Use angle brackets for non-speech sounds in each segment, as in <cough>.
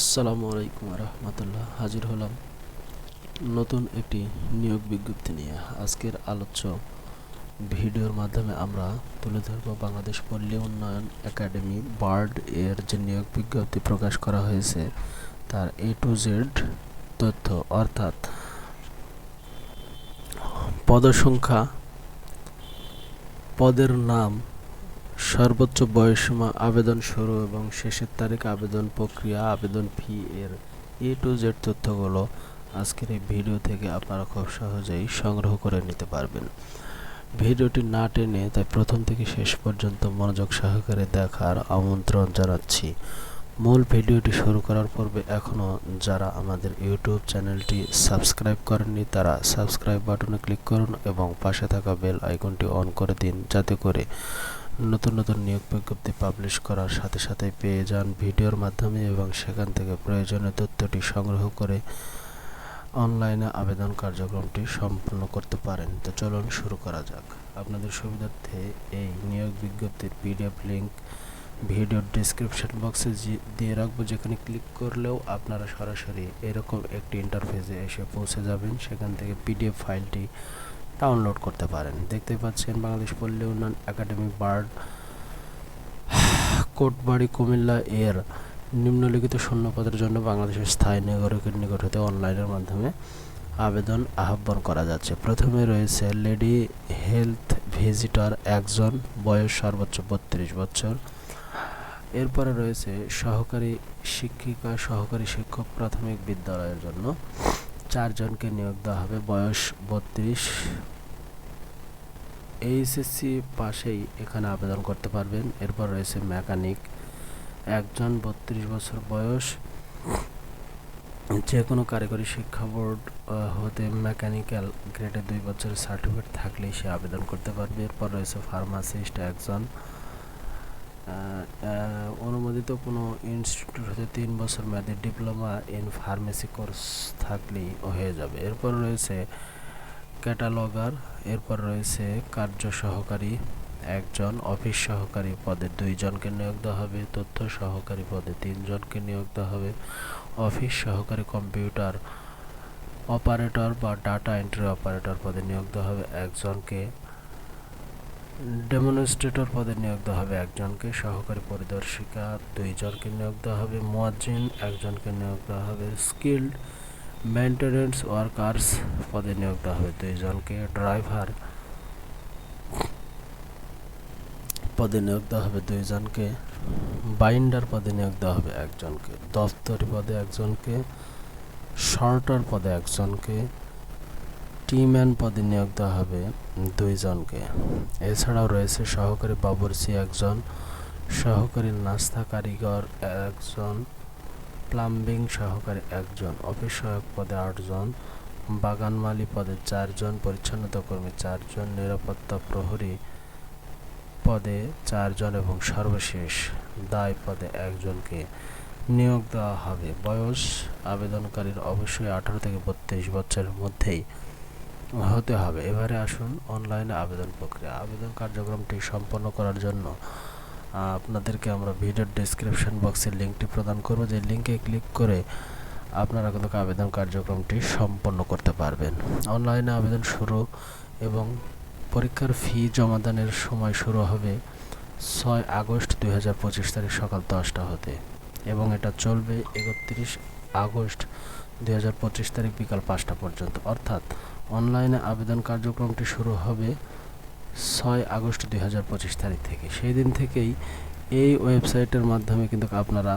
আসসালামু আলাইকুম রহমতুল্লাহ হাজির হলাম নতুন একটি নিয়োগ বিজ্ঞপ্তি নিয়ে। আজকের আলোচ্য ভিডিওর মাধ্যমে আমরা তুলে ধরব বাংলাদেশ পল্লী উন্নয়ন একাডেমি বার্ড এর যে নিয়োগ বিজ্ঞপ্তি প্রকাশ করা হয়েছে, তার এ টু জেড তথ্য, অর্থাৎ পদসংখ্যা, পদের নাম সর্বোচ্চ বয়সীমা আবেদন শুরু এবং শেষের তারিখ আবেদন প্রক্রিয়া, আবেদন ফি এর এ টু জেড তথ্যগুলো আজকের এই ভিডিও থেকে আপনারা খুব সহজেই সংগ্রহ করে নিতে পারবেন। ভিডিওটি না টেনে তাই প্রথম থেকে শেষ পর্যন্ত মনোযোগ সহকারে দেখার আমন্ত্রণ জানাচ্ছি। মূল ভিডিওটি শুরু করার পূর্বে এখনও যারা আমাদের ইউটিউব চ্যানেলটি সাবস্ক্রাইব করেননি, তারা সাবস্ক্রাইব বাটনে ক্লিক করুন এবং পাশে থাকা বেল আইকনটি অন করে দিন, যাতে করে নতুন নতুন নিয়োগ বিজ্ঞপ্তি পাবলিশ করার সাথে সাথে পেয়ে যান ভিডিওর মাধ্যমে এবং সেখান থেকে প্রয়োজনীয় তথ্যটি সংগ্রহ করে অনলাইনে আবেদন কার্যক্রমটি সম্পন্ন করতে পারেন। তো চলুন শুরু করা যাক। আপনাদের সুবিধার্থে এই নিয়োগ বিজ্ঞপ্তির পিডিএফ লিংক ভিডিওর ডিসক্রিপশন বক্সে দিয়ে রাখব, যেখানে ক্লিক করলেও আপনারা সরাসরি এরকম একটি ইন্টারফেসে এসে পৌঁছে যাবেন। সেখান থেকে পিডিএফ ফাইলটি ডাউনলোড করতে পারেন। দেখতে পাচ্ছেন, বাংলাদেশ পল্লী উন্নয়ন একাডেমি বার্ড <sighs> কোটবাড়ি, কুমিল্লা এর নিম্নলিখিত শূন্য পদের জন্য বাংলাদেশের স্থায়ী নাগরিকের নিকট হতে অনলাইনের মাধ্যমে আবেদন আহ্বান করা যাচ্ছে। প্রথমে রয়েছে লেডি হেলথ ভিজিটর একজন, বয়স সর্বোচ্চ বত্রিশ বছর। এরপরে রয়েছে সহকারী শিক্ষিকা, সহকারী শিক্ষক প্রাথমিক বিদ্যালয়ের জন্য। চারজনকে নিয়োগ দেওয়া হবে, বয়স বত্রিশ। এইচএসসি পাশেই এখানে আবেদন করতে পারবেন। এরপর রয়েছে মেকানিক। একজন বত্রিশ বছর বয়স। যে কোনো কারিগরি শিক্ষা বোর্ড হতে মেকানিক্যাল গ্রেডে দুই বছরের সার্টিফিকেট থাকলেই সে আবেদন করতে পারবে। এরপর রয়েছে ফার্মাসিস্ট একজন। অনুমোদিত কোনো ইনস্টিটিউট হতে তিন বছর মেয়াদের ডিপ্লোমা ইন ফার্মেসি কোর্স থাকলেই হয়ে যাবে। এরপর রয়েছে ক্যাটালগার এরপর রয়েছে কার্য সহকারী, একজন অফিস সহকারী পদে দুইজনকে নিয়োগ দেওয়া হবে, তথ্য সহকারী পদে তিনজনকে নিয়োগ দেওয়া হবে অফিস সহকারী কম্পিউটার অপারেটর বা ডাটা এন্ট্রি অপারেটর পদে নিয়োগ দেওয়া হবে, একজনকে ডেমনস্ট্রেটর পদে নিয়োগ দেওয়া হবে একজনকে, সহকারী পরিদর্শিকা দুইজনকে নিয়োগ দেওয়া হবে, মোয়াজ্জিন একজনকে নিয়োগ দেওয়া হবে, স্কিল্ড মেনটেনেন্স ওয়ার্কার্স পদে নিয়োগ দেওয়া হবে দুইজনকে, ড্রাইভার পদে নিয়োগ দেওয়া হবে দুইজনকে, বাইন্ডার পদে নিয়োগ দেওয়া হবে একজনকে দফতরি পদে একজনকে, শর্টার পদে একজনকে টিম্যান পদে নিয়োগ দেওয়া হবে দুইজনকে। এছাড়াও রয়েছে সহকারী বাবরসি একজন, সহকারী নাস্তা কারিগর একজন, প্লাম্বিং সহকারী একজন অফিস সহায়ক পদে আটজন বাগান মালি পদে চারজন, পরিচ্ছন্নতা কর্মী চারজন, নিরাপত্তা প্রহরী পদে চারজন এবং সর্বশেষ দায় পদে একজনকে নিয়োগ দেওয়া হবে। বয়স আবেদনকারীর অবশ্যই আঠারো থেকে বত্রিশ বছরের মধ্যেই। হতে হবে। এবারে আসুন অনলাইনে আবেদন প্রক্রিয়া। আবেদন কার্যক্রমটি সম্পন্ন করার জন্য আপনাদেরকে আমরা ভিডিওর ডিসক্রিপশন বক্সের লিঙ্কটি প্রদান করব। যে লিঙ্কে ক্লিক করে আপনারা কিন্তু আবেদন কার্যক্রমটি সম্পন্ন করতে পারবেন। অনলাইনে আবেদন শুরু এবং পরীক্ষার ফি জমাদানের সময় শুরু হবে ছয় আগস্ট দু হাজার পঁচিশ তারিখ সকাল দশটা হতে এবং এটা চলবে একত্রিশ আগস্ট দুই হাজার পঁচিশ তারিখ বিকাল পাঁচটা পর্যন্ত। অর্থাৎ অনলাইনে আবেদন কার্যক্রমটি শুরু হবে ছয় আগস্ট দুই হাজার পঁচিশ তারিখ থেকে। সেই দিন থেকেই এই ওয়েবসাইটের মাধ্যমে কিন্তু আপনারা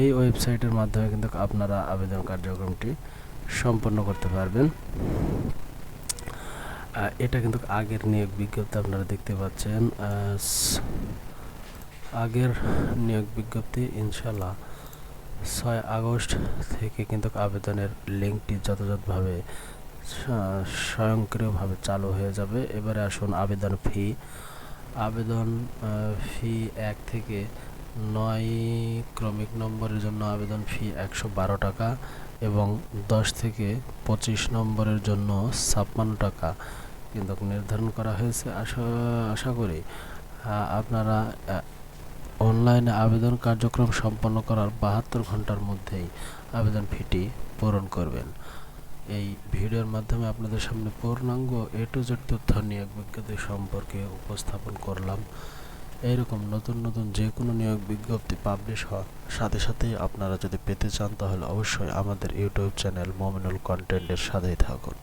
এই ওয়েবসাইটের মাধ্যমে কিন্তু আপনারা আবেদন কার্যক্রমটি সম্পন্ন করতে পারবেন। এটা কিন্তু আগের নিয়োগ বিজ্ঞপ্তি আপনারা দেখতে পাচ্ছেন। আগের নিয়োগ বিজ্ঞপ্তি ইনশাল্লাহ ছয় আগস্ট থেকে কিন্তু আবেদনের লিঙ্কটি যথাযথভাবে স্বয়ংক্রিয়ভাবে চালু হয়ে যাবে। এবারে আসুন আবেদন ফি। আবেদন ফি এক থেকে নয় ক্রমিক নম্বরের জন্য আবেদন ফি একশো বারো টাকা এবং দশ থেকে পঁচিশ নম্বরের জন্য ছাপ্পান্ন টাকা কিন্তু নির্ধারণ করা হয়েছে। আশা আশা করি আপনারা অনলাইনে আবেদন কার্যক্রম সম্পন্ন করার বাহাত্তর ঘণ্টার মধ্যেই আবেদন ফিটি পূরণ করবেন। এই ভিডিওর মাধ্যমে আপনাদের সামনে পূর্ণাঙ্গ এ টু জেড তথ্য নিয়োগ বিজ্ঞপ্তি সম্পর্কে উপস্থাপন করলাম। এইরকম নতুন নতুন যে কোনো নিয়োগ বিজ্ঞপ্তি পাবলিশ হওয়ার সাথে সাথেই আপনারা যদি পেতে চান, তাহলে অবশ্যই আমাদের ইউটিউব চ্যানেল মমিনুল কন্টেন্টের সাথেই থাকুন।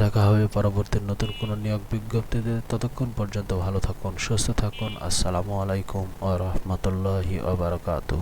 দেখা হবে পরবর্তী নতুন কোনো নিয়োগ বিজ্ঞপ্তিতে। ততক্ষণ পর্যন্ত ভালো থাকুন, সুস্থ থাকুন। আসসালামু আলাইকুম ও রহমতুল্লাহি ওবরাকাতুহ